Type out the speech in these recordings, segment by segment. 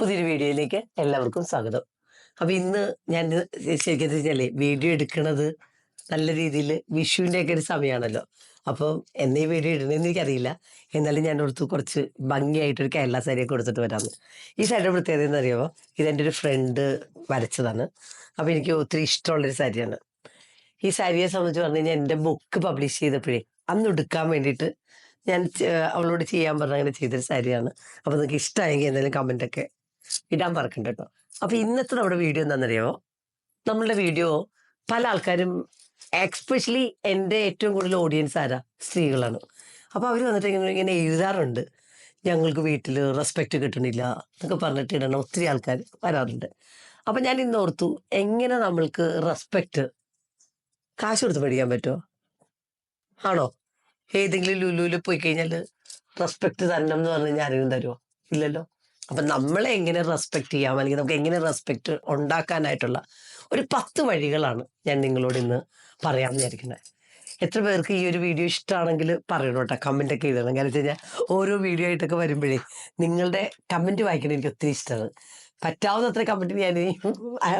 പുതിയൊരു വീഡിയോയിലേക്ക് എല്ലാവർക്കും സ്വാഗതം. അപ്പൊ ഇന്ന് ഞാൻ ശരിക്കും വെച്ചാലേ വീഡിയോ എടുക്കുന്നത് നല്ല രീതിയിൽ വിഷുവിന്റെ ഒക്കെ ഒരു സമയമാണല്ലോ അപ്പം എന്നീ വീഡിയോ ഇടണമെന്ന് എനിക്കറിയില്ല. എന്നാലും ഞാൻ ഓർത്തു കുറച്ച് ഭംഗിയായിട്ടൊരു കേരള സാരിയൊക്കെ കൊടുത്തിട്ട് വരാമെന്ന് ഈ സാരിയുടെ പ്രത്യേകത എന്ന് അറിയാമോ ഇതെന്റെ ഒരു ഫ്രണ്ട് വരച്ചതാണ്. അപ്പോൾ എനിക്ക് ഒത്തിരി ഇഷ്ടമുള്ളൊരു സാരിയാണ്. ഈ സാരിയെ സംബന്ധിച്ച് പറഞ്ഞു കഴിഞ്ഞാൽ എന്റെ ബുക്ക് പബ്ലിഷ് ചെയ്തപ്പോഴേ അന്ന് എടുക്കാൻ വേണ്ടിയിട്ട് ഞാൻ അവളോട് ചെയ്യാൻ പറഞ്ഞ അങ്ങനെ ചെയ്തൊരു സാരിയാണ്. അപ്പോൾ നിങ്ങൾക്ക് ഇഷ്ടമായെങ്കിൽ എന്തെങ്കിലും കമന്റ് ഒക്കെ ഇടാൻ മറക്കണ്ട കേട്ടോ. അപ്പൊ ഇന്നത്തെ നമ്മുടെ വീഡിയോ എന്താണെന്നറിയോ നമ്മളുടെ വീഡിയോ പല ആൾക്കാരും എക്സ്പെഷ്യലി എന്റെ ഏറ്റവും കൂടുതൽ ഓഡിയൻസ് ആരാ? സ്ത്രീകളാണ്. അപ്പോൾ അവർ വന്നിട്ട് ഇങ്ങനെ ഇങ്ങനെ എഴുതാറുണ്ട്. ഞങ്ങൾക്ക് വീട്ടിൽ റെസ്പെക്റ്റ് കിട്ടണില്ല എന്നൊക്കെ പറഞ്ഞിട്ട് ഇടണം ഒത്തിരി ആൾക്കാർ വരാറുണ്ട്. അപ്പം ഞാൻ ഇന്ന് ഓർത്തു എങ്ങനെ നമ്മൾക്ക് റെസ്പെക്റ്റ് കാശ് കൊടുത്ത് മേടിക്കാൻ പറ്റുമോ ആണോ? ഏതെങ്കിലും ലുലുവിൽ പോയി കഴിഞ്ഞാൽ റെസ്പെക്ട് തരണം എന്ന് പറഞ്ഞു കഴിഞ്ഞാൽ ആരെങ്കിലും തരുമോ ഇല്ലല്ലോ? അപ്പം നമ്മളെ എങ്ങനെ റെസ്പെക്ട് ചെയ്യാം? അല്ലെങ്കിൽ നമുക്ക് എങ്ങനെ റെസ്പെക്ട് ഉണ്ടാക്കാനായിട്ടുള്ള ഒരു പത്ത് വഴികളാണ് ഞാൻ നിങ്ങളോട് ഇന്ന് പറയാൻ വിചാരിക്കുന്നത് എത്ര പേർക്ക് ഈ ഒരു വീഡിയോ ഇഷ്ടമാണെങ്കിൽ പറയണം കേട്ടോ കമന്റ് ഒക്കെ എഴുതണം. കാരണം വെച്ച് കഴിഞ്ഞാൽ ഓരോ വീഡിയോ ആയിട്ടൊക്കെ വരുമ്പോഴേ നിങ്ങളുടെ കമന്റ് വായിക്കണം എനിക്ക് ഒത്തിരി ഇഷ്ടമാണ് പറ്റാവുന്നത്ര കമന്റ് ഞാൻ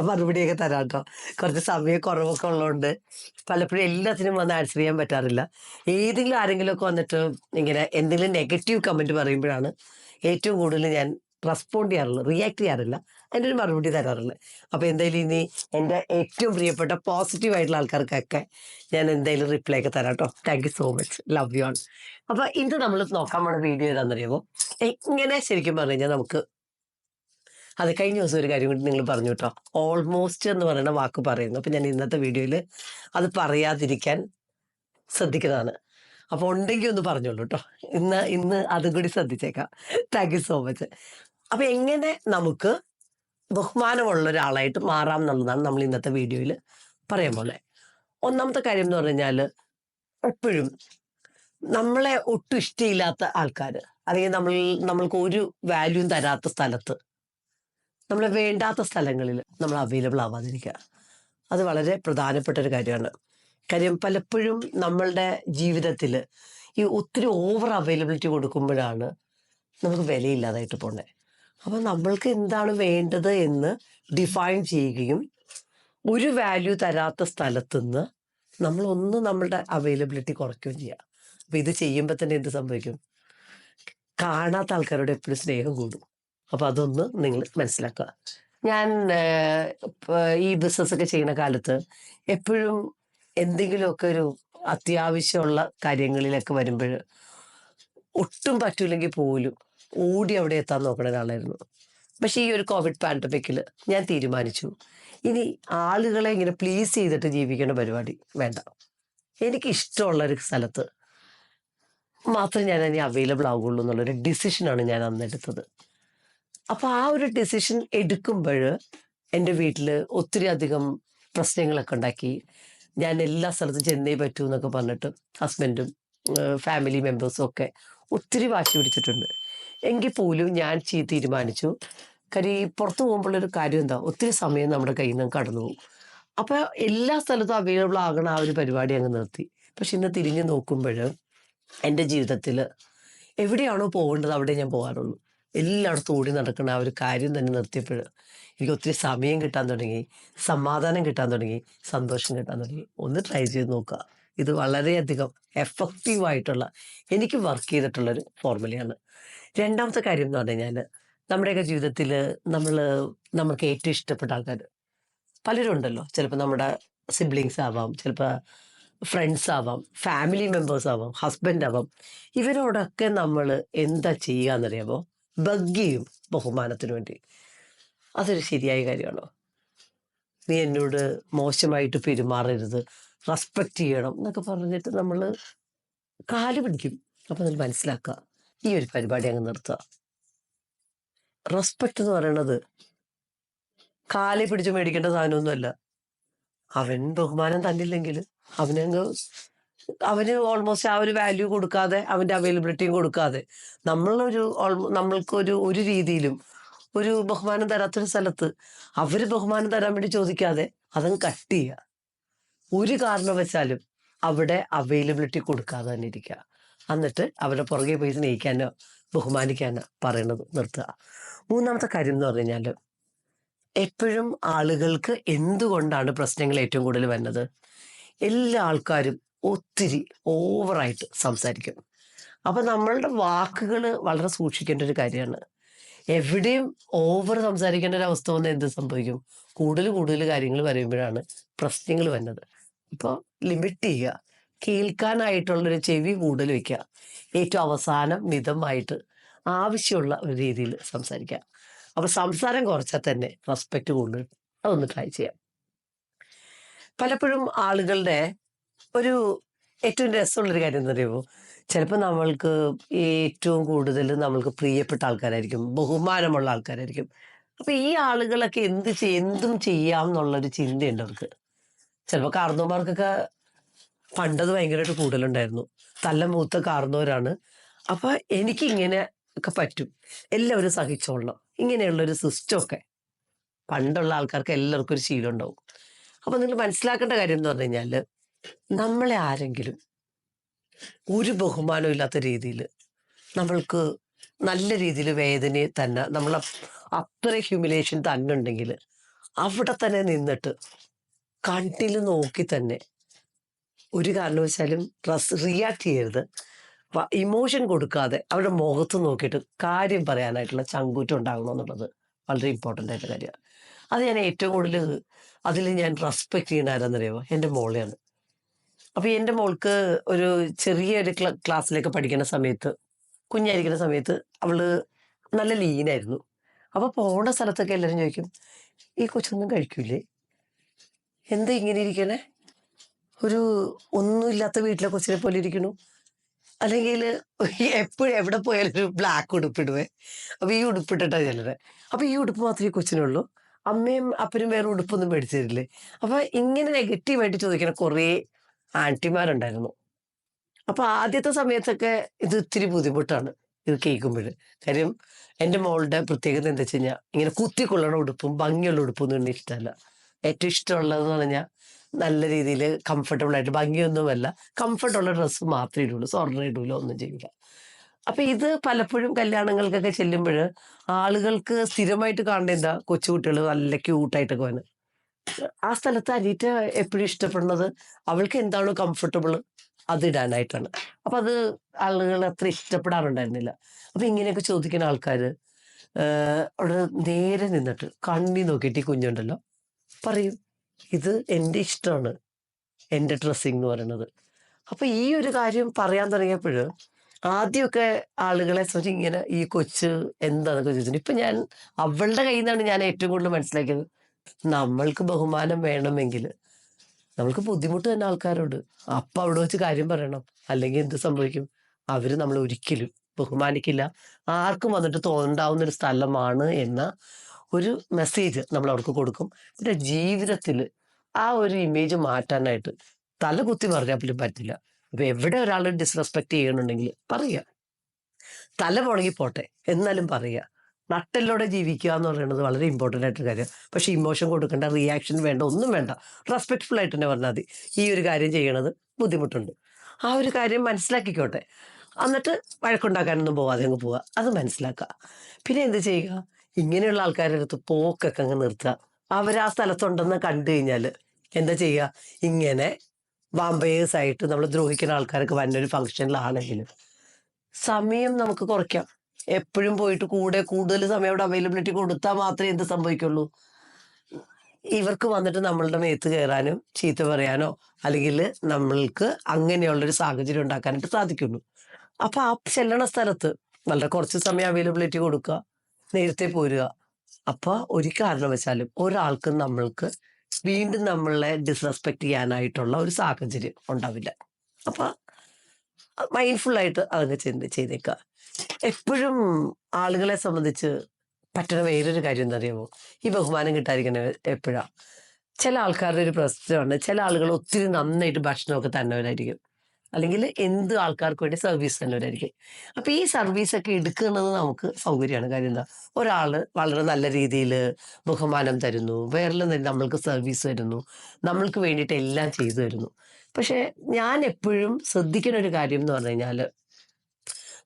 മറുപടിയൊക്കെ തരാം കേട്ടോ കുറച്ച് സമയം കുറവൊക്കെ ഉള്ളതുകൊണ്ട് പലപ്പോഴും എല്ലാത്തിനും വന്ന് ആൻസർ ചെയ്യാൻ പറ്റാറില്ല. ഏതെങ്കിലും ആരെങ്കിലും ഒക്കെ വന്നിട്ട് ഇങ്ങനെ എന്തെങ്കിലും നെഗറ്റീവ് കമന്റ് പറയുമ്പോഴാണ് ഏറ്റവും കൂടുതൽ ഞാൻ റെസ്പോണ്ട് ചെയ്യാറുള്ളത് റിയാക്ട് ചെയ്യാറില്ല. അതിന്റെ ഒരു മറുപടി തരാറില്ല അപ്പോൾ എന്തായാലും ഇനി എന്റെ ഏറ്റവും പ്രിയപ്പെട്ട പോസിറ്റീവ് ആയിട്ടുള്ള ആൾക്കാർക്കൊക്കെ ഞാൻ എന്തായാലും റിപ്ലൈ ഒക്കെ തരാം കേട്ടോ. Thank you so much love you ആൺ അപ്പോൾ ഇന്ന് നമ്മൾ നോക്കാൻ പോണ വീഡിയോ ഏതാണെന്നറിയുമോ? എങ്ങനെ ശരിക്കും പറഞ്ഞു കഴിഞ്ഞാൽ നമുക്ക് അത് കഴിഞ്ഞ ദിവസം ഒരു കാര്യം കൂടി നിങ്ങൾ പറഞ്ഞു കേട്ടോ. ഓൾമോസ്റ്റ് എന്ന് പറയുന്ന വാക്ക് പറയുന്നു. അപ്പം ഞാൻ ഇന്നത്തെ വീഡിയോയിൽ അത് പറയാതിരിക്കാൻ ശ്രദ്ധിക്കുന്നതാണ്. അപ്പോൾ ഉണ്ടെങ്കിൽ ഒന്ന് പറഞ്ഞോളൂ കേട്ടോ. ഇന്ന് ഇന്ന് അതും കൂടി ശ്രദ്ധിച്ചേക്കാം. താങ്ക് യു സോ മച്ച് അപ്പം എങ്ങനെ നമുക്ക് ബഹുമാനമുള്ള ഒരാളായിട്ട് മാറാം എന്നുള്ളതാണ് നമ്മൾ ഇന്നത്തെ വീഡിയോയിൽ പറയാൻ പോലെ ഒന്നാമത്തെ കാര്യം എന്ന് പറഞ്ഞു കഴിഞ്ഞാൽ എപ്പോഴും നമ്മളെ ഒട്ടും ഇഷ്ടമില്ലാത്ത ആൾക്കാർ അല്ലെങ്കിൽ നമ്മൾ നമ്മൾക്ക് ഒരു വാല്യൂം തരാത്ത സ്ഥലത്ത് നമ്മളെ വേണ്ടാത്ത സ്ഥലങ്ങളിൽ നമ്മൾ അവൈലബിൾ ആവാതിരിക്കുക. അത് വളരെ പ്രധാനപ്പെട്ട ഒരു കാര്യമാണ്. കാര്യം പലപ്പോഴും നമ്മളുടെ ജീവിതത്തിൽ ഈ ഒത്തിരി ഓവർ അവൈലബിലിറ്റി കൊടുക്കുമ്പോഴാണ് നമുക്ക് വിലയില്ലാതായിട്ട് പോണേ. അപ്പം നമ്മൾക്ക് എന്താണ് വേണ്ടത് എന്ന് ഡിഫൈൻ ചെയ്യുകയും ഒരു വാല്യൂ തരാത്ത സ്ഥലത്തുനിന്ന് നമ്മളൊന്ന് നമ്മളുടെ അവൈലബിലിറ്റി കുറയ്ക്കുകയും ചെയ്യാം. അപ്പം ഇത് ചെയ്യുമ്പോൾ തന്നെ എന്ത് സംഭവിക്കും? കാണാത്ത ആൾക്കാരോട് എപ്പോഴും സ്നേഹം കൂടും. അപ്പം അതൊന്ന് നിങ്ങൾ മനസ്സിലാക്കുക. ഞാൻ ഈ ബിസിനസ് ഒക്കെ ചെയ്യുന്ന കാലത്ത് എപ്പോഴും എന്തെങ്കിലുമൊക്കെ ഒരു അത്യാവശ്യമുള്ള കാര്യങ്ങളിലൊക്കെ വരുമ്പോൾ ഒട്ടും പറ്റൂലെങ്കിൽ പോലും ഓടി അവിടെ എത്താൻ നോക്കുന്ന ഒരാളായിരുന്നു. പക്ഷേ ഈ ഒരു കോവിഡ് പാൻഡമിക്കിൽ ഞാൻ തീരുമാനിച്ചു. ഇനി ആളുകളെ ഇങ്ങനെ പ്ലീസ് ചെയ്തിട്ട് ജീവിക്കേണ്ട പരിപാടി വേണ്ട. എനിക്ക് ഇഷ്ടമുള്ള ഒരു സ്ഥലത്ത് മാത്രമേ ഞാൻ അതിന് അവൈലബിൾ ആവുകയുള്ളൂ എന്നുള്ളൊരു ഡിസിഷനാണ് ഞാൻ അന്ന് എടുത്തത്. അപ്പോൾ ആ ഒരു ഡിസിഷൻ എടുക്കുമ്പോൾ എന്റെ വീട്ടിൽ ഒത്തിരി അധികം പ്രശ്നങ്ങളൊക്കെ ഉണ്ടാക്കി. ഞാൻ എല്ലാ സ്ഥലത്തും ചെന്നേ പറ്റൂ എന്നൊക്കെ പറഞ്ഞിട്ട് ഹസ്ബൻഡും ഫാമിലി മെമ്പേഴ്സും ഒക്കെ ഒത്തിരി വാശി പിടിച്ചിട്ടുണ്ട്. എങ്കിൽ പോലും ഞാൻ തീരുമാനിച്ചു. കാര്യം ഈ പുറത്ത് പോകുമ്പോഴൊരു കാര്യം എന്താ? ഒത്തിരി സമയം നമ്മുടെ കയ്യിൽ നിന്ന് കടന്നു പോകും. അപ്പോൾ എല്ലാ സ്ഥലത്തും അവൈലബിൾ ആകണ ആ ഒരു പരിപാടി അങ്ങ് നിർത്തി. പക്ഷെ ഇന്ന് തിരിഞ്ഞു നോക്കുമ്പോൾ എന്റെ ജീവിതത്തിൽ എവിടെയാണോ പോകേണ്ടത് അവിടെ ഞാൻ പോകാറുള്ളൂ. എല്ലായിടത്തും ഓടി നടക്കുന്ന ആ ഒരു കാര്യം തന്നെ നിർത്തിയപ്പോൾ എനിക്ക് ഒത്തിരി സമയം കിട്ടാൻ തുടങ്ങി. സമാധാനം കിട്ടാൻ തുടങ്ങി. സന്തോഷം കിട്ടാൻ തുടങ്ങി. ഒന്ന് ട്രൈ ചെയ്ത് നോക്കുക. ഇത് വളരെയധികം എഫക്റ്റീവായിട്ടുള്ള എനിക്ക് വർക്ക് ചെയ്തിട്ടുള്ളൊരു ഫോർമുലയാണ് രണ്ടാമത്തെ കാര്യം എന്ന് പറഞ്ഞു കഴിഞ്ഞാൽ നമ്മുടെയൊക്കെ ജീവിതത്തിൽ നമ്മൾ നമുക്ക് ഏറ്റവും ഇഷ്ടപ്പെട്ട ആൾക്കാർ പലരും ഉണ്ടല്ലോ. ചിലപ്പോൾ നമ്മുടെ സിബ്ലിങ്സ് ആവാം ചിലപ്പോൾ ഫ്രണ്ട്സ് ആവാം ഫാമിലി മെമ്പേഴ്സ് ആവാം ഹസ്ബൻഡ് ആവാം. ഇവരോടൊക്കെ നമ്മൾ എന്താ ചെയ്യുക എന്നറിയാമോ ബഗ് ചെയ്യും ബഹുമാനത്തിന് വേണ്ടി. അതൊരു ശരിയായ കാര്യമാണോ? നീ എന്നോട് മോശമായിട്ട് പെരുമാറരുത് റെസ്പെക്റ്റ് ചെയ്യണം എന്നൊക്കെ പറഞ്ഞിട്ട് നമ്മൾ കാൽ പിടിക്കും. അപ്പം നമ്മൾ മനസ്സിലാക്കുക. ഈ ഒരു പരിപാടി അങ്ങ് നിർത്തുക. റെസ്പെക്റ്റ് എന്ന് പറയണത് കാലിൽ പിടിച്ച് മേടിക്കേണ്ട സാധനമൊന്നുമല്ല. അവൻ ബഹുമാനം തന്നില്ലെങ്കിൽ അവനങ്ങ് അവന് ഓൾമോസ്റ്റ് ആ ഒരു വാല്യൂ കൊടുക്കാതെ അവന്റെ അവൈലബിലിറ്റിയും കൊടുക്കാതെ നമ്മളൊരു നമ്മൾക്കൊരു ഒരു രീതിയിലും ഒരു ബഹുമാനം തരാത്തൊരു സ്ഥലത്ത് അവർ ബഹുമാനം തരാൻ വേണ്ടി ചോദിക്കാതെ അതങ്ങ് കട്ട് ചെയ്യുക. ഒരു കാരണം വെച്ചാലും അവിടെ അവൈലബിലിറ്റി കൊടുക്കാതെ തന്നെ ഇരിക്കുക. എന്നിട്ട് അവരുടെ പുറകെ പോയി സ്നേഹിക്കാനോ ബഹുമാനിക്കാനോ പറയണത് നിർത്തുക. മൂന്നാമത്തെ കാര്യം എന്ന് പറഞ്ഞു കഴിഞ്ഞാൽ എപ്പോഴും ആളുകൾക്ക് എന്തുകൊണ്ടാണ് പ്രശ്നങ്ങൾ ഏറ്റവും കൂടുതൽ വരുന്നത്? എല്ലാ ആൾക്കാരും ഒത്തിരി ഓവറായിട്ട് സംസാരിക്കും. അപ്പം നമ്മളുടെ വാക്കുകൾ വളരെ സൂക്ഷിക്കേണ്ട ഒരു കാര്യമാണ്. എവിടെയും ഓവർ സംസാരിക്കേണ്ട ഒരു അവസ്ഥ വന്നാൽ എന്ത് സംഭവിക്കും? കൂടുതൽ കൂടുതൽ കാര്യങ്ങൾ പറയുമ്പോഴാണ് പ്രശ്നങ്ങൾ വരുന്നത്. ഇപ്പോൾ ലിമിറ്റ് ചെയ്യുക. കേൾക്കാനായിട്ടുള്ളൊരു ചെവി കൂടുതൽ വെക്കുക. ഏറ്റവും അവസാനം മിതമായിട്ട് ആവശ്യമുള്ള ഒരു രീതിയിൽ സംസാരിക്കുക. അപ്പോൾ സംസാരം കുറച്ചാൽ തന്നെ റെസ്പെക്റ്റ് കൊണ്ട് അതൊന്ന് ട്രൈ ചെയ്യാം. പലപ്പോഴും ആളുകളുടെ ഒരു ഏറ്റവും രസമുള്ളൊരു കാര്യം എന്ന് പറയുമ്പോൾ ചിലപ്പോൾ നമ്മൾക്ക് ഏറ്റവും കൂടുതൽ നമ്മൾക്ക് പ്രിയപ്പെട്ട ആൾക്കാരായിരിക്കും. ബഹുമാനമുള്ള ആൾക്കാരായിരിക്കും. അപ്പോൾ ഈ ആളുകളൊക്കെ എന്ത് എന്തും ചെയ്യാം എന്നുള്ളൊരു ചിന്തയുണ്ട് അവർക്ക്. ചിലപ്പോൾ കാർന്നോമാർക്കൊക്കെ പണ്ടത് ഭയങ്കരമായിട്ട് കൂടുതലുണ്ടായിരുന്നു. തല്ല മൂത്ത കാർന്നവരാണ്. അപ്പോൾ എനിക്കിങ്ങനെ ഒക്കെ പറ്റും. എല്ലാവരും സഹിച്ചോളണം. ഇങ്ങനെയുള്ള ഇങ്ങനെയുള്ളൊരു സിസ്റ്റമൊക്കെ പണ്ടുള്ള ആൾക്കാർക്ക് എല്ലാവർക്കും ഒരു ശീലം ഉണ്ടാവും. അപ്പൊ നിങ്ങൾ മനസ്സിലാക്കേണ്ട കാര്യം എന്ന് പറഞ്ഞു കഴിഞ്ഞാൽ നമ്മളെ ആരെങ്കിലും ഒരു ബഹുമാനവും ഇല്ലാത്ത രീതിയിൽ നമ്മൾക്ക് നല്ല രീതിയിൽ വേദനയെ തന്നെ നമ്മൾ അത്ര ഹ്യൂമിലേഷൻ തന്നെ ഉണ്ടെങ്കിൽ അവിടെ തന്നെ നിന്നിട്ട് കണ്ണിൽ നോക്കി തന്നെ ഒരു കാരണവശാലും ഡ്രസ് റിയാക്ട് ചെയ്യരുത്. ഇമോഷൻ കൊടുക്കാതെ അവരുടെ മുഖത്ത് നോക്കിയിട്ട് കാര്യം പറയാനായിട്ടുള്ള ചങ്കൂറ്റം ഉണ്ടാകണം എന്നുള്ളത് വളരെ ഇമ്പോർട്ടന്റ് ആയിട്ടുള്ള കാര്യമാണ്. അത് ഞാൻ ഏറ്റവും കൂടുതൽ അതിൽ ഞാൻ റെസ്പെക്ട് ചെയ്യുന്ന ആരാന്നറിയാമോ എന്റെ മോളെയാണ്. അപ്പോൾ എന്റെ മോൾക്ക് ഒരു ചെറിയൊരു ക്ല ക്ലാസ്സിലൊക്കെ പഠിക്കുന്ന സമയത്ത് കുഞ്ഞായിരിക്കുന്ന സമയത്ത് അവൾ നല്ല ലീനായിരുന്നു അപ്പോൾ പോണ സ്ഥലത്തൊക്കെ എല്ലാവരും ചോദിക്കും ഈ കൊച്ചൊന്നും കഴിക്കൂലേ? എന്താ ഇങ്ങനെ ഇരിക്കണേ? ഒരു ഒന്നുമില്ലാത്ത വീട്ടിലെ കൊച്ചിനെ പോലെ ഇരിക്കണു അല്ലെങ്കിൽ എപ്പോഴും എവിടെ പോയാലും ഒരു ബ്ലാക്ക് ഉടുപ്പിടുവേ. അപ്പോൾ ഈ ഉടുപ്പിട്ടിട്ടാണ് ചെല്ലത് അപ്പോൾ ഈ ഉടുപ്പ് മാത്രമേ കൊച്ചിനുള്ളൂ. അമ്മയും അപ്പനും വേറെ ഉടുപ്പൊന്നും മേടിച്ചു തരില്ലേ അപ്പോൾ ഇങ്ങനെ നെഗറ്റീവായിട്ട് ചോദിക്കുന്ന കുറേ ആന്റിമാരുണ്ടായിരുന്നു. അപ്പോൾ ആദ്യത്തെ സമയത്തൊക്കെ ഇത് ഇത്തിരി ബുദ്ധിമുട്ടാണ് ഇത് കേൾക്കുമ്പോൾ. കാര്യം എന്റെ മോളുടെ പ്രത്യേകത എന്താ വെച്ച് കഴിഞ്ഞാൽ ഇങ്ങനെ കുത്തിക്കൊള്ളണ ഉടുപ്പും ഭംഗിയുള്ള ഉടുപ്പും ഒന്നും ഇഷ്ടമല്ല. ഏറ്റവും ഇഷ്ടമുള്ളതെന്ന് പറഞ്ഞാൽ നല്ല രീതിയിൽ കംഫർട്ടബിൾ ആയിട്ട് ഭംഗിയൊന്നുമല്ല. കംഫർട്ടുള്ള ഡ്രസ്സ് മാത്രമേ ഇടുള്ളൂ. സ്വർണം ഇടൂല ഒന്നും ചെയ്യില്ല അപ്പൊ ഇത് പലപ്പോഴും കല്യാണങ്ങൾക്കൊക്കെ ചെല്ലുമ്പോൾ ആളുകൾക്ക് സ്ഥിരമായിട്ട് കാണേണ്ട എന്താ? കൊച്ചുകുട്ടികൾ നല്ല ക്യൂട്ടായിട്ടൊക്കെ വന്ന്. ആ സ്ഥലത്ത് അനീറ്റ എപ്പോഴും ഇഷ്ടപ്പെടുന്നത് അവൾക്ക് എന്താണോ കംഫർട്ടബിൾ അത് ഇടാനായിട്ടാണ്. അപ്പൊ അത് ആളുകൾ അത്ര ഇഷ്ടപ്പെടാറുണ്ടായിരുന്നില്ല. അപ്പൊ ഇങ്ങനെയൊക്കെ ചോദിക്കുന്ന ആൾക്കാർ അവിടെ നേരെ നിന്നിട്ട് കണ്ണി നോക്കിയിട്ട് ഈ കുഞ്ഞുണ്ടല്ലോ പറയും ഇത് എന്റെ ഇഷ്ടമാണ് എന്റെ ഡ്രസ്സിങ് എന്ന് പറയുന്നത്. അപ്പൊ ഈ ഒരു കാര്യം പറയാൻ തുടങ്ങിയപ്പോൾ ആദ്യമൊക്കെ ആളുകളെ സംബന്ധിച്ച് ഇങ്ങനെ ഈ കൊച്ച് എന്താണെന്നൊക്കെ ചോദിച്ചിട്ടുണ്ട്. ഇപ്പൊ ഞാൻ അവളുടെ കയ്യിൽ നിന്നാണ് ഞാൻ ഏറ്റവും കൂടുതൽ മനസ്സിലാക്കിയത്. നമ്മൾക്ക് ബഹുമാനം വേണമെങ്കിൽ നമ്മൾക്ക് ബുദ്ധിമുട്ട് തന്നെ ആൾക്കാരോട് അപ്പൊ അവിടെ വെച്ച് കാര്യം പറയണം. അല്ലെങ്കിൽ എന്ത് സംഭവിക്കും? അവർ നമ്മൾ ഒരിക്കലും ബഹുമാനിക്കില്ല. ആർക്കും വന്നിട്ട് തോന്നുണ്ടാവുന്ന ഒരു സ്ഥലമാണ് എന്ന ഒരു മെസ്സേജ് നമ്മൾ അവർക്ക് കൊടുക്കും. പിന്നെ ജീവിതത്തിൽ ആ ഒരു ഇമേജ് മാറ്റാനായിട്ട് തല കുത്തി പറഞ്ഞാൽ പോലും പറ്റില്ല. അപ്പൊ എവിടെ ഒരാൾ ഡിസ്റെസ്പെക്ട് ചെയ്യണമെന്നുണ്ടെങ്കിൽ പറയുക തല മുടങ്ങി പോട്ടെ എന്നാലും പറയുക നട്ടലിലൂടെ ജീവിക്കുക എന്ന് പറയുന്നത് വളരെ ഇമ്പോർട്ടന്റ് ആയിട്ടൊരു കാര്യം. പക്ഷേ ഇമോഷൻ കൊടുക്കേണ്ട റിയാക്ഷൻ വേണ്ട ഒന്നും വേണ്ട. റെസ്പെക്ട്ഫുൾ ആയിട്ട് തന്നെ പറഞ്ഞാൽ മതി. ഈ ഒരു കാര്യം ചെയ്യണത് ബുദ്ധിമുട്ടുണ്ട്. ആ ഒരു കാര്യം മനസ്സിലാക്കിക്കോട്ടെ. എന്നിട്ട് വഴക്കുണ്ടാക്കാനൊന്നും പോവാതെ അങ്ങ് പോവുക. അത് മനസ്സിലാക്കുക. പിന്നെ എന്ത് ചെയ്യുക? ഇങ്ങനെയുള്ള ആൾക്കാരുടെ അടുത്ത് പോക്കൊക്കെ അങ്ങ് നിർത്തുക അവർ ആ സ്ഥലത്തുണ്ടെന്ന് കണ്ടു കഴിഞ്ഞാൽ എന്താ ചെയ്യുക ഇങ്ങനെ വാമ്പയേഴ്സ് ആയിട്ട് നമ്മൾ ദ്രോഹിക്കുന്ന ആൾക്കാരൊക്കെ വരുന്ന ഒരു ഫംഗ്ഷനിലാണെങ്കിലും സമയം നമുക്ക് കുറയ്ക്കാം. എപ്പോഴും പോയിട്ട് കൂടെ കൂടുതൽ സമയം അവിടെ അവൈലബിലിറ്റി കൊടുത്താൽ മാത്രമേ എന്ത് സംഭവിക്കുള്ളൂ. ഇവർക്ക് വന്നിട്ട് നമ്മളുടെ മേത്ത് കയറാനും ചീത്ത പറയാനോ അല്ലെങ്കിൽ നമ്മൾക്ക് അങ്ങനെയുള്ളൊരു സാഹചര്യം ഉണ്ടാക്കാനായിട്ട് സാധിക്കുള്ളൂ. അപ്പോൾ ആ ചെല്ലണ സ്ഥലത്ത് വളരെ കുറച്ച് സമയം അവൈലബിലിറ്റി കൊടുക്കുക. നേരത്തെ പോരുക. അപ്പൊ ഒരു കാരണവശാലും ഒരാൾക്കും നമ്മൾക്ക് വീണ്ടും നമ്മളെ ഡിസ്റെസ്പെക്ട് ചെയ്യാനായിട്ടുള്ള ഒരു സാഹചര്യം ഉണ്ടാവില്ല. അപ്പൊ മൈൻഡ്ഫുൾ ആയിട്ട് അതങ്ങ് ചെയ്ത് ചെയ്തേക്കുക എപ്പോഴും ആളുകളെ സംബന്ധിച്ച് പറ്റുന്ന വേറൊരു കാര്യം എന്താ അറിയാമോ ഈ ബഹുമാനം കിട്ടാതിരിക്കണ എപ്പോഴാ? ചില ആൾക്കാരുടെ ഒരു പ്രശ്നമാണ്. ചില ആളുകൾ ഒത്തിരി നന്നായിട്ട് ഭക്ഷണമൊക്കെ തന്നവരായിരിക്കും. അല്ലെങ്കിൽ എന്ത് ആൾക്കാർക്ക് വേണ്ടി സർവീസ് തന്നവരായിരിക്കും അപ്പൊ ഈ സർവീസ് ഒക്കെ എടുക്കുന്നത് നമുക്ക് സൗകര്യമാണ്. കാര്യം എന്താ? ഒരാൾ വളരെ നല്ല രീതിയിൽ ബഹുമാനം തരുന്നു. വേറെ നമ്മൾക്ക് സർവീസ് തരുന്നു. നമ്മൾക്ക് വേണ്ടിയിട്ട് എല്ലാം ചെയ്തു തരുന്നു. പക്ഷെ ഞാൻ എപ്പോഴും ശ്രദ്ധിക്കുന്ന ഒരു കാര്യം എന്ന് പറഞ്ഞു കഴിഞ്ഞാൽ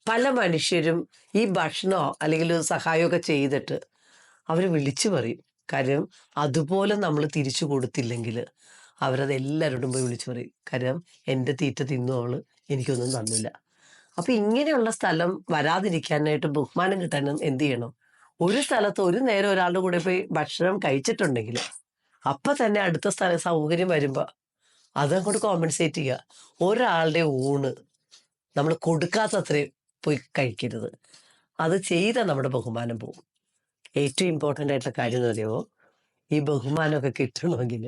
പല മനുഷ്യരും ഈ ഭക്ഷണമോ അല്ലെങ്കിൽ സഹായമൊക്കെ ചെയ്തിട്ട് അവർ വിളിച്ചു പറയും. കാര്യം അതുപോലെ നമ്മൾ തിരിച്ചു കൊടുത്തില്ലെങ്കിൽ അവരത് എല്ലാവരോടും പോയി വിളിച്ചു പറയും. കാര്യം എന്റെ തീറ്റ തിന്നു അവൾ. എനിക്കൊന്നും തന്നില്ല. അപ്പൊ ഇങ്ങനെയുള്ള സ്ഥലം വരാതിരിക്കാനായിട്ട് ബഹുമാനം കിട്ടാനും എന്ത് ചെയ്യണം? ഒരു സ്ഥലത്ത് ഒരു നേരം ഒരാളുടെ കൂടെ പോയി ഭക്ഷണം കഴിച്ചിട്ടുണ്ടെങ്കിൽ അപ്പൊ തന്നെ അടുത്ത സ്ഥല സൗകര്യം വരുമ്പോ അതങ്ങോട്ട് കോമ്പൻസേറ്റ് ചെയ്യുക. ഒരാളുടെ ഊണ് നമ്മൾ കൊടുക്കാത്തത്രയും പോയി കഴിക്കരുത്. അത് ചെയ്താൽ നമ്മുടെ ബഹുമാനം പോകും. ഏറ്റവും ഇമ്പോർട്ടന്റ് ആയിട്ടുള്ള കാര്യം എന്ന് പറയുമ്പോൾ ഈ ബഹുമാനമൊക്കെ കിട്ടണമെങ്കിൽ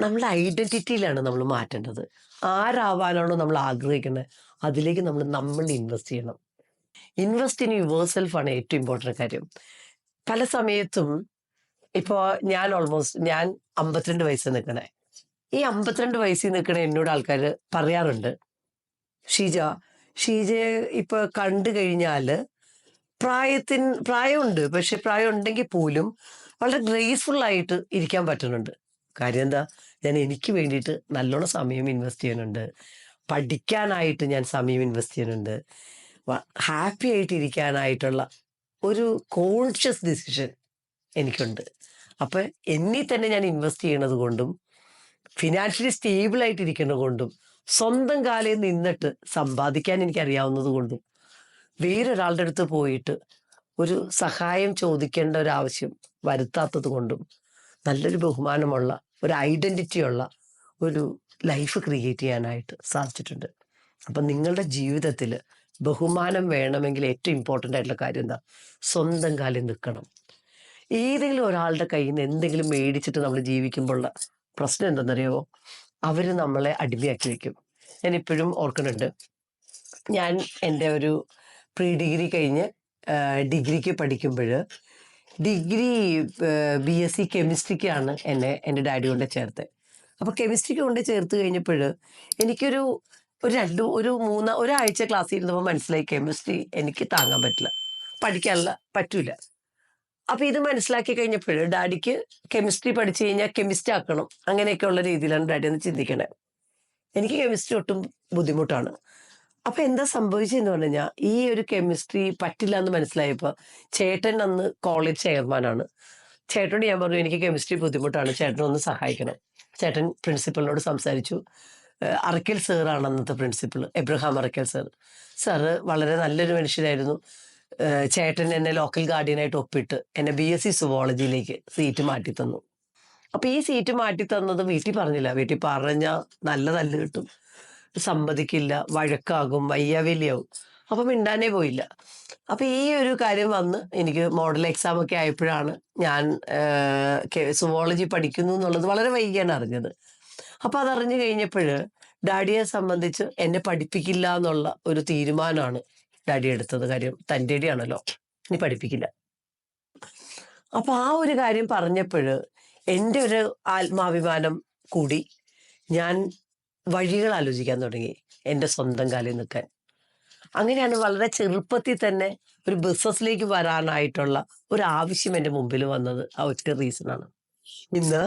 നമ്മുടെ ഐഡന്റിറ്റിയിലാണ് നമ്മൾ മാറ്റേണ്ടത്. ആരാവാനാണോ നമ്മൾ ആഗ്രഹിക്കുന്നത്. അതിലേക്ക് നമ്മൾ നമ്മൾ ഇൻവെസ്റ്റ് ചെയ്യണം. ഇൻവെസ്റ്റ് ഇൻ യുവർ ആണ് ഏറ്റവും ഇമ്പോർട്ടന്റ് കാര്യം. പല സമയത്തും ഇപ്പോൾ ഞാൻ ഓൾമോസ്റ്റ് ഞാൻ അമ്പത്തിരണ്ട് വയസ്സ് നിൽക്കണേ. ഈ അമ്പത്തിരണ്ട് വയസ്സിൽ നിൽക്കണ എന്നോട് ആൾക്കാർ പറയാറുണ്ട്. ഷീജ ഷീജയെ ഇപ്പൊ കണ്ടു കഴിഞ്ഞാൽ പ്രായത്തിന് പ്രായമുണ്ട്. പക്ഷെ പ്രായം ഉണ്ടെങ്കിൽ പോലും വളരെ ഗ്രേസ്ഫുൾ ആയിട്ട് ഇരിക്കാൻ പറ്റുന്നുണ്ട്. കാര്യം എന്താ? ഞാൻ എനിക്ക് വേണ്ടിയിട്ട് നല്ലോണം സമയം ഇൻവെസ്റ്റ് ചെയ്യുന്നുണ്ട് പഠിക്കാനായിട്ട് ഞാൻ സമയം ഇൻവെസ്റ്റ് ചെയ്യുന്നുണ്ട് ഹാപ്പി ആയിട്ട് ഇരിക്കാനായിട്ടുള്ള ഒരു കോൺഷ്യസ് ഡിസിഷൻ എനിക്കുണ്ട്. അപ്പൊ എന്നിൽ തന്നെ ഞാൻ ഇൻവെസ്റ്റ് ചെയ്യണത് കൊണ്ടും ഫിനാൻഷ്യലി സ്റ്റേബിൾ ആയിട്ട് ഇരിക്കുന്നത് കൊണ്ടും സ്വന്തം കാലിൽ നിന്നിട്ട് സമ്പാദിക്കാൻ എനിക്ക് അറിയാവുന്നത് കൊണ്ടും വേറൊരാളുടെ അടുത്ത് പോയിട്ട് ഒരു സഹായം ചോദിക്കേണ്ട ഒരു ആവശ്യം വരുത്താത്തത് കൊണ്ടും നല്ലൊരു ബഹുമാനമുള്ള ഒരു ഐഡന്റിറ്റിയുള്ള ഒരു ലൈഫ് ക്രിയേറ്റ് ചെയ്യാനായിട്ട് സാധിച്ചിട്ടുണ്ട്. അപ്പം നിങ്ങളുടെ ജീവിതത്തിൽ ബഹുമാനം വേണമെങ്കിൽ ഏറ്റവും ഇമ്പോർട്ടന്റ് ആയിട്ടുള്ള കാര്യം എന്താ? സ്വന്തം കാലിൽ നിൽക്കണം. ഏതെങ്കിലും ഒരാളുടെ കയ്യിൽ നിന്ന് എന്തെങ്കിലും മേടിച്ചിട്ട് നമ്മൾ ജീവിക്കുമ്പോഴുള്ള പ്രശ്നം എന്തെന്നറിയാമോ അവർ നമ്മളെ അടിമയാക്കി വയ്ക്കും ഞാൻ ഇപ്പോഴും ഓർക്കുന്നുണ്ട്. ഞാൻ എന്റെ ഒരു പ്രീ ഡിഗ്രി കഴിഞ്ഞ് ഡിഗ്രിക്ക് പഠിക്കുമ്പോൾ ഡിഗ്രി ബി എസ് സി കെമിസ്ട്രിക്കാണ് എന്നെ എന്റെ ഡാഡി കൊണ്ട് ചേർത്ത് അപ്പോൾ കെമിസ്ട്രിക്ക് കൊണ്ട് ചേർത്ത് കഴിഞ്ഞപ്പോൾ എനിക്കൊരു ഒരു രണ്ട് ഒരു മൂന്ന് ഒരാഴ്ച ക്ലാസ്സിൽ ഇരുന്നപ്പോൾ മനസ്സിലായി കെമിസ്ട്രി എനിക്ക് താങ്ങാൻ പറ്റില്ല. പഠിക്കാനുള്ള പറ്റൂല. അപ്പോൾ ഇത് മനസ്സിലാക്കി കഴിഞ്ഞപ്പോൾ ഡാഡിക്ക് കെമിസ്ട്രി പഠിച്ചു കഴിഞ്ഞാൽ കെമിസ്റ്റ് ആക്കണം. അങ്ങനെയൊക്കെയുള്ള രീതിയിലാണ് ഡാഡി ഒന്ന് ചിന്തിക്കണേ. എനിക്ക് കെമിസ്ട്രി ഒട്ടും ബുദ്ധിമുട്ടാണ്. അപ്പൊ എന്താ സംഭവിച്ചെന്ന് പറഞ്ഞു കഴിഞ്ഞാൽ ഈ ഒരു കെമിസ്ട്രി പറ്റില്ല എന്ന് മനസ്സിലായപ്പോ ചേട്ടൻ അന്ന് കോളേജ് ചെയർമാനാണ് ചേട്ടനോട് ഞാൻ പറഞ്ഞു എനിക്ക് കെമിസ്ട്രി ബുദ്ധിമുട്ടാണ്. ചേട്ടൻ ഒന്ന് സഹായിക്കണം. ചേട്ടൻ പ്രിൻസിപ്പലിനോട് സംസാരിച്ചു. അറക്കൽ സാറാണ് അന്നത്തെ principal Abraham Arakkal sir sir വളരെ നല്ലൊരു മനുഷ്യരായിരുന്നു. ചേട്ടൻ എന്നെ ലോക്കൽ ഗാർഡിയനായിട്ട് ഒപ്പിട്ട് എന്നെ ബി എസ് സി സുവോളജിയിലേക്ക് സീറ്റ് മാറ്റി തന്നു അപ്പൊ ഈ സീറ്റ് മാറ്റി തന്നത് വീട്ടിൽ പറഞ്ഞില്ല. വീട്ടിൽ പറഞ്ഞാൽ നല്ല തല്ല് കിട്ടും. സമ്മതിക്കില്ല വഴക്കാകും വയ്യാവലിയാവും. അപ്പം മിണ്ടാനേ പോയില്ല. അപ്പം ഈ ഒരു കാര്യം വന്ന് എനിക്ക് മോഡൽ എക്സാം ഒക്കെ ആയപ്പോഴാണ് ഞാൻ സുവോളജി പഠിക്കുന്നു എന്നുള്ളത് വളരെ വൈകിയാണ് അറിഞ്ഞത്. അപ്പം അതറിഞ്ഞു കഴിഞ്ഞപ്പോൾ ഡാഡിയെ സംബന്ധിച്ച് എന്നെ പഠിപ്പിക്കില്ല എന്നുള്ള ഒരു തീരുമാനമാണ് ഡാഡി എടുത്തത് കാര്യം. തന്റെ ആണല്ലോ ഇനി പഠിപ്പിക്കില്ല. അപ്പം ആ ഒരു കാര്യം പറഞ്ഞപ്പോൾ എന്റെ ഒരു ആത്മാഭിമാനം കൂടി. ഞാൻ വഴികൾ ആലോചിക്കാൻ തുടങ്ങി എന്റെ സ്വന്തം കാലിൽ നിൽക്കാൻ. അങ്ങനെയാണ് വളരെ ചെറുപ്പത്തിൽ തന്നെ ഒരു ബിസിനസ്സിലേക്ക് വരാനായിട്ടുള്ള ഒരു ആവശ്യം എന്റെ മുമ്പിൽ വന്നത്. ആ ഒറ്റ റീസണാണ് ഇന്ന്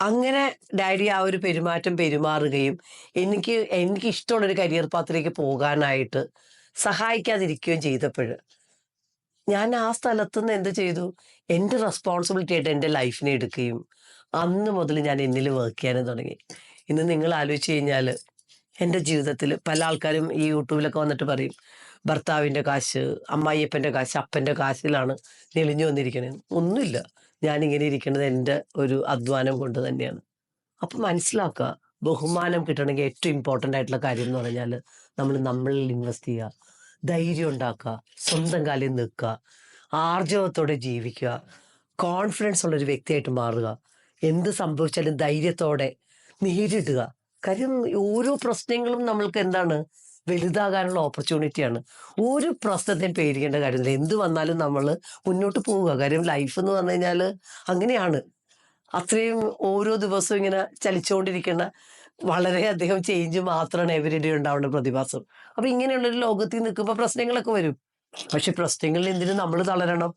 അങ്ങനെ ഡാഡി ആ ഒരു പെരുമാറ്റം പെരുമാറുകയും എനിക്ക് എനിക്ക് ഇഷ്ടമുള്ള ഒരു കരിയർ പാത്തിലേക്ക് പോകാനായിട്ട് സഹായിക്കാതിരിക്കുകയും ചെയ്തപ്പോൾ ഞാൻ ആ സ്ഥലത്തു നിന്ന് എന്ത് ചെയ്തു? എന്റെ റെസ്പോൺസിബിലിറ്റി ആയിട്ട് എന്റെ ലൈഫിനെ എടുക്കുകയും അന്ന് മുതൽ ഞാൻ എന്നിൽ വർക്ക് ചെയ്യാനും തുടങ്ങി. ഇന്ന് നിങ്ങൾ ആലോചിച്ച് കഴിഞ്ഞാൽ എന്റെ ജീവിതത്തിൽ പല ആൾക്കാരും ഈ യൂട്യൂബിലൊക്കെ വന്നിട്ട് പറയും ഭർത്താവിന്റെ കാശ് അമ്മായിയപ്പന്റെ കാശ് അപ്പന്റെ കാശിലാണ് നെളിഞ്ഞു വന്നിരിക്കണത്. ഒന്നുമില്ല. ഞാനിങ്ങനെ ഇരിക്കുന്നത് എന്റെ ഒരു അധ്വാനം കൊണ്ട് തന്നെയാണ്. അപ്പം മനസ്സിലാക്കുക ബഹുമാനം കിട്ടണമെങ്കിൽ ഏറ്റവും ഇമ്പോർട്ടന്റ് ആയിട്ടുള്ള കാര്യം എന്ന് പറഞ്ഞാൽ നമ്മൾ നമ്മളിൽ ഇൻവെസ്റ്റ് ചെയ്യുക ധൈര്യം ഉണ്ടാക്കുക സ്വന്തം കാലിൽ നിൽക്കുക ആർജവത്തോടെ ജീവിക്കുക കോൺഫിഡൻസ് ഉള്ള ഒരു വ്യക്തിയായിട്ട് മാറുക. എന്ത് സംഭവിച്ചാലും ധൈര്യത്തോടെ നേരിടുക. കാര്യം ഓരോ പ്രശ്നങ്ങളും നമ്മൾക്ക് എന്താണ്? വലുതാകാനുള്ള ഓപ്പർച്യൂണിറ്റിയാണ് ഒരു പ്രശ്നത്തെയും പേടിക്കേണ്ട കാര്യമില്ല. എന്ത് വന്നാലും നമ്മൾ മുന്നോട്ട് പോവുക. കാര്യം ലൈഫ് എന്ന് പറഞ്ഞു കഴിഞ്ഞാൽ അങ്ങനെയാണ്. അത്രയും ഓരോ ദിവസവും ഇങ്ങനെ ചലിച്ചുകൊണ്ടിരിക്കുന്ന വളരെയധികം ചേഞ്ച് മാത്രമാണ് എവരിഡേ ഉണ്ടാവേണ്ട പ്രതിഭാസം. അപ്പം ഇങ്ങനെയുള്ളൊരു ലോകത്തിൽ നിൽക്കുമ്പോൾ പ്രശ്നങ്ങളൊക്കെ വരും. പക്ഷെ പ്രശ്നങ്ങളിൽ എന്തിനും നമ്മൾ തളരണം?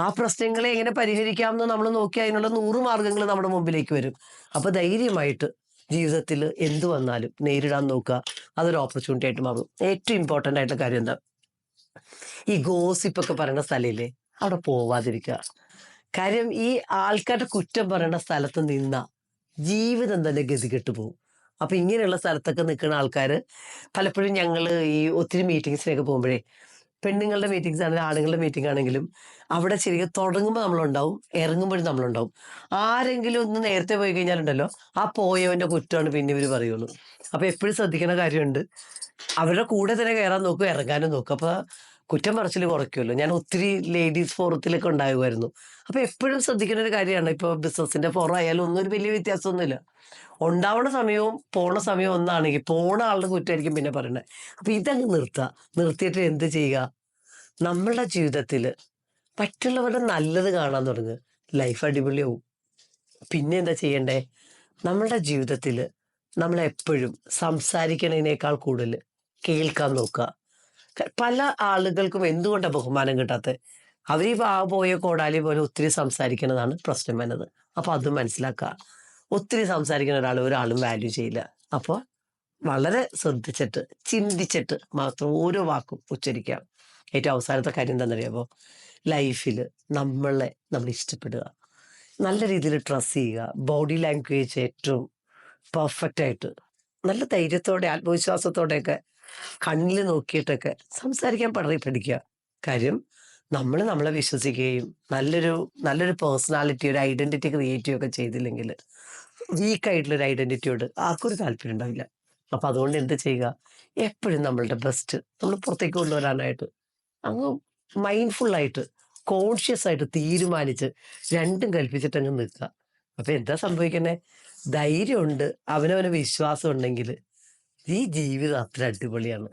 ആ പ്രശ്നങ്ങളെ എങ്ങനെ പരിഹരിക്കാമെന്ന് നമ്മൾ നോക്കി അതിനുള്ള നൂറ് മാർഗങ്ങൾ നമ്മുടെ മുമ്പിലേക്ക് വരും. അപ്പോൾ ധൈര്യമായിട്ട് ജീവിതത്തിൽ എന്ത് വന്നാലും നേരിടാൻ നോക്കുക. അതൊരു ഓപ്പർച്യൂണിറ്റി ആയിട്ട് മാറും. ഏറ്റവും ഇമ്പോർട്ടന്റ് ആയിട്ടുള്ള കാര്യം എന്താ? ഈ ഗോസിപ്പൊക്കെ പറയുന്ന സ്ഥലമില്ലേ അവിടെ പോവാതിരിക്കുക. കാര്യം ഈ ആൾക്കാരുടെ കുറ്റം പറയുന്ന സ്ഥലത്ത് നിന്ന ജീവിതം തന്നെ ഗതികെട്ട് പോകും. അപ്പൊ ഇങ്ങനെയുള്ള സ്ഥലത്തൊക്കെ നിൽക്കുന്ന ആൾക്കാർ പലപ്പോഴും ഞങ്ങൾ ഈ ഒത്തിരി മീറ്റിങ്സിനൊക്കെ പോകുമ്പോഴേ പെണ്ണുങ്ങളുടെ മീറ്റിംഗ്സ് ആണെങ്കിലും ആണുങ്ങളുടെ മീറ്റിംഗ് ആണെങ്കിലും അവിടെ ശരിക്കും തുടങ്ങുമ്പോൾ നമ്മളുണ്ടാവും ഇറങ്ങുമ്പോഴും നമ്മളുണ്ടാവും. ആരെങ്കിലും ഒന്ന് നേരത്തെ പോയി കഴിഞ്ഞാലുണ്ടല്ലോ ആ പോയവന്റെ കുറ്റമാണ് പിന്നെ ഇവർ പറയുള്ളൂ. അപ്പോൾ എപ്പോഴും ശ്രദ്ധിക്കുന്ന കാര്യമുണ്ട്. അവരുടെ കൂടെ തന്നെ കയറാൻ നോക്കും ഇറങ്ങാനും നോക്കും അപ്പൊ കുറ്റം പറച്ചിൽ കുറയ്ക്കുമല്ലോ. ഞാൻ ഒത്തിരി ലേഡീസ് ഫോറത്തിലൊക്കെ ഉണ്ടാകുമായിരുന്നു. അപ്പൊ എപ്പോഴും ശ്രദ്ധിക്കുന്ന ഒരു കാര്യമാണ്. ഇപ്പൊ ബിസിനസിന്റെ ഫോറം ആയാലും ഒന്നും ഒരു വലിയ വ്യത്യാസമൊന്നുമില്ല. ഉണ്ടാവണ സമയവും പോണ സമയവും ഒന്നാണെങ്കിൽ പോണ ആളുടെ കുറ്റമായിരിക്കും പിന്നെ പറയണേ. അപ്പൊ ഇതങ്ങ് നിർത്തുക നിർത്തിയിട്ട് എന്ത് ചെയ്യുക? നമ്മളുടെ ജീവിതത്തിൽ മറ്റുള്ളവരുടെ നല്ലത് കാണാൻ തുടങ്ങുക ലൈഫ് അടിപൊളിയാവും. പിന്നെ എന്താ ചെയ്യണ്ടേ? നമ്മളുടെ ജീവിതത്തിൽ നമ്മളെപ്പോഴും സംസാരിക്കണതിനേക്കാൾ കൂടുതൽ കേൾക്കാൻ നോക്കുക. പല ആളുകൾക്കും എന്തുകൊണ്ടാണ് ബഹുമാനം കിട്ടാത്തത് അവർ ഈ പോയ കോടാലി പോലെ ഒത്തിരി സംസാരിക്കുന്നതാണ് പ്രശ്നം വന്നത്. അപ്പൊ അത് മനസ്സിലാക്കുക ഒത്തിരി സംസാരിക്കുന്ന ഒരാൾ ഒരാളും വാല്യൂ ചെയ്യില്ല. അപ്പോൾ വളരെ ശ്രദ്ധിച്ചിട്ട് ചിന്തിച്ചിട്ട് മാത്രം ഓരോ വാക്കും ഉച്ചരിക്കാം. ഏറ്റവും അവസാനത്തെ കാര്യം എന്താണെന്നറിയാമോ ലൈഫിൽ നമ്മളെ നമ്മൾ ഇഷ്ടപ്പെടുക. നല്ല രീതിയിൽ ട്രസ് ചെയ്യുക. ബോഡി ലാംഗ്വേജ് ഏറ്റവും പെർഫെക്റ്റ് ആയിട്ട് നല്ല ധൈര്യത്തോടെ ആത്മവിശ്വാസത്തോടെയൊക്കെ കണ്ണിൽ നോക്കിയിട്ടൊക്കെ സംസാരിക്കാൻ പഠി പഠിക്കുക കാര്യം നമ്മൾ നമ്മളെ വിശ്വസിക്കുകയും നല്ലൊരു നല്ലൊരു പേഴ്സണാലിറ്റി ഒരു ഐഡന്റിറ്റി ക്രിയേറ്റ് ചെയ്യുകയൊക്കെ ചെയ്തില്ലെങ്കിൽ വീക്ക് ആയിട്ടുള്ള ഒരു ഐഡന്റിറ്റിയോട് ആർക്കൊരു താല്പര്യം ഉണ്ടാവില്ല. അപ്പൊ അതുകൊണ്ട് എന്ത് ചെയ്യുക? എപ്പോഴും നമ്മളുടെ ബെസ്റ്റ് നമ്മൾ പുറത്തേക്ക് കൊണ്ടുവരാനായിട്ട് അങ്ങ് മൈൻഡ്ഫുള്ളായിട്ട് കോൺഷ്യസ് ആയിട്ട് തീരുമാനിച്ച് രണ്ടും കൽപ്പിച്ചിട്ട് അങ്ങ് നിൽക്കുക. അപ്പൊ എന്താ സംഭവിക്കണേ ധൈര്യമുണ്ട് അവനവന് വിശ്വാസം ഉണ്ടെങ്കിൽ ഈ ജീവിതം അത്ര അടിപൊളിയാണ്.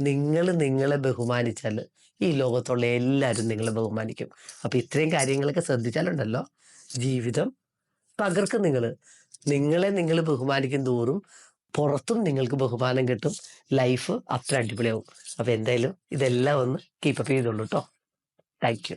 നിങ്ങൾ നിങ്ങളെ ബഹുമാനിച്ചാൽ ഈ ലോകത്തുള്ള എല്ലാവരും നിങ്ങളെ ബഹുമാനിക്കും. അപ്പം ഇത്രയും കാര്യങ്ങളൊക്കെ ശ്രദ്ധിച്ചാലുണ്ടല്ലോ? ജീവിതം പകർക്കും നിങ്ങൾ. നിങ്ങളെ നിങ്ങൾ ബഹുമാനിക്കും തോറും പുറത്തും നിങ്ങൾക്ക് ബഹുമാനം കിട്ടും. ലൈഫ് അത്ര അടിപൊളിയാവും. അപ്പം എന്തായാലും ഇതെല്ലാം ഒന്ന് കീപ്പപ്പ് ചെയ്തോളൂ കേട്ടോ താങ്ക് യു